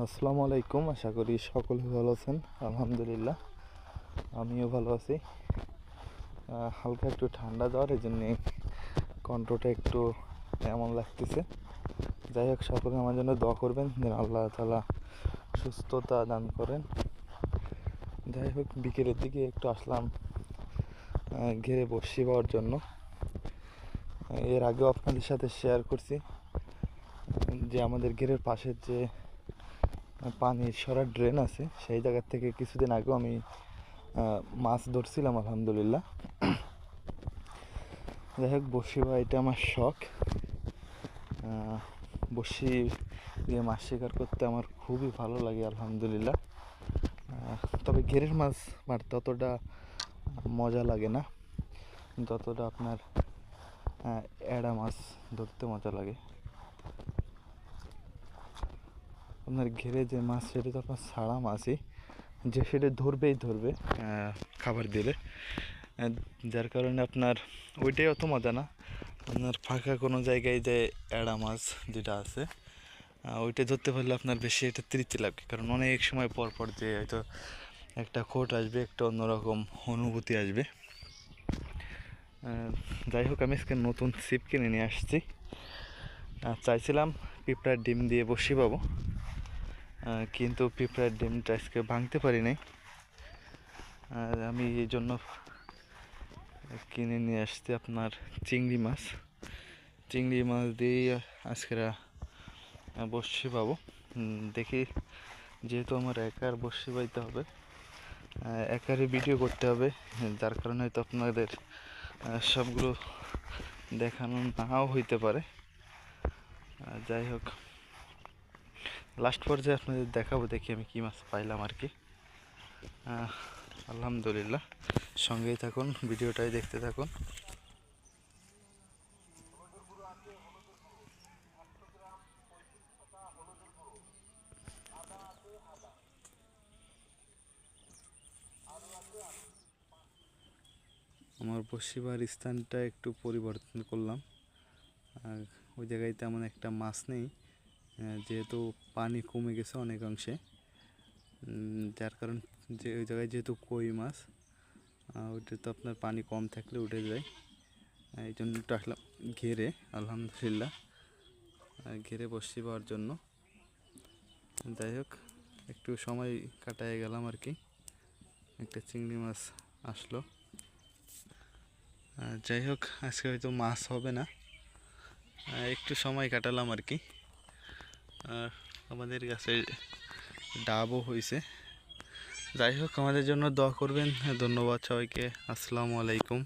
আসসালামু আলাইকুম, আশা করি সকলে ভালো আছেন। আলহামদুলিল্লাহ, আমিও ভালো আছি। হালকা একটু ঠান্ডা জ্বর এই জন্যে কণ্ঠটা একটু এমন লাগতেছে। যাই হোক, সকলে আমার জন্য দোয়া করবেন, যেন আল্লাহ তালা সুস্থতা দান করেন। যাই হোক, বিকেলের দিকে একটু আসলাম ঘেরে বসি পাওয়ার জন্য। এর আগেও আপনাদের সাথে শেয়ার করছি, যে আমাদের ঘেরের পাশের যে পানির সরা ড্রেন আছে, সেই জায়গার থেকে কিছুদিন আগেও আমি মাছ ধরছিলাম, আলহামদুলিল্লাহ। যাই হোক, বসি বা এটা আমার শখ। বসি দিয়ে মাছ শিকার করতে আমার খুবই ভালো লাগে, আলহামদুলিল্লাহ। তবে ঘেরের মাছ মারতে অতটা মজা লাগে না। যতটা আপনার এড়া মাছ ধরতে মজা লাগে। আপনার ঘেরে যে মাছ, সেটা তো আপনার সারা মাছই। যে সেটা ধরবেই ধরবে খাবার দিলে। যার কারণে আপনার ওইটাই অত মজা না। আপনার ফাঁকা কোনো জায়গায় যে এড়া মাছ যেটা আছে ওইটা ধরতে পারলে আপনার বেশি এটা তৃপ্তি লাগবে। কারণ অনেক সময় পর পর যে হয়তো একটা খোট আসবে, একটা অন্যরকম অনুভূতি আসবে। যাই হোক, আমি আজকে নতুন ছিপ কিনে নিয়ে আসছি। আর চাইছিলাম পিঁপড়ার ডিম দিয়ে বসি পাবো। কিন্তু পিঁপড়ার ডিমটা আজকে ভাঙতে পারি নাই আর আমি এই জন্য কিনে নিয়ে আসছি আপনার চিংড়ি মাছ। চিংড়ি মাছ দিয়েই আজকে বসছি পাবো দেখি যেহেতু আমার একার বসি পাইতে হবে আহ, একারই ভিডিও করতে হবে যার কারণে হয়তো আপনাদের সবগুলো দেখানো নাও হইতে পারে। যাই হোক। লাস্ট পর্যায়ে আপনাদের দেখাবো, দেখি আমি কী মাছ পাইলাম আর কি। আলহামদুলিল্লাহ, সঙ্গেই থাকুন, ভিডিওটাই দেখতে থাকুন। আমার বসিবার স্থানটা একটু পরিবর্তন করলাম। আর ওই জায়গায় তেমন একটা মাছ নেই। যেহেতু পানি কমে গেছে অনেকাংশে যার কারণ যে ওই জায়গায় যেহেতু কই মাছ ওইটা তো আপনার পানি কম থাকলে উঠে যায়। এই জন্য আসলাম ঘেরে, আলহামদুলিল্লাহ। ঘেরে বসি পাওয়ার জন্য। যাই হোক, একটু সময় কাটায় গেলাম আর কি। একটা চিংড়ি মাছ আসলো। যাই হোক, আজকে হয়তো মাছ হবে না। একটু সময় কাটালাম আর কি। আর আমাদের গাছের ডাবও হয়েছে। যাই হোক, আমাদের জন্য দোয়া করবেন। ধন্যবাদ সবাইকে। আসসালামু আলাইকুম।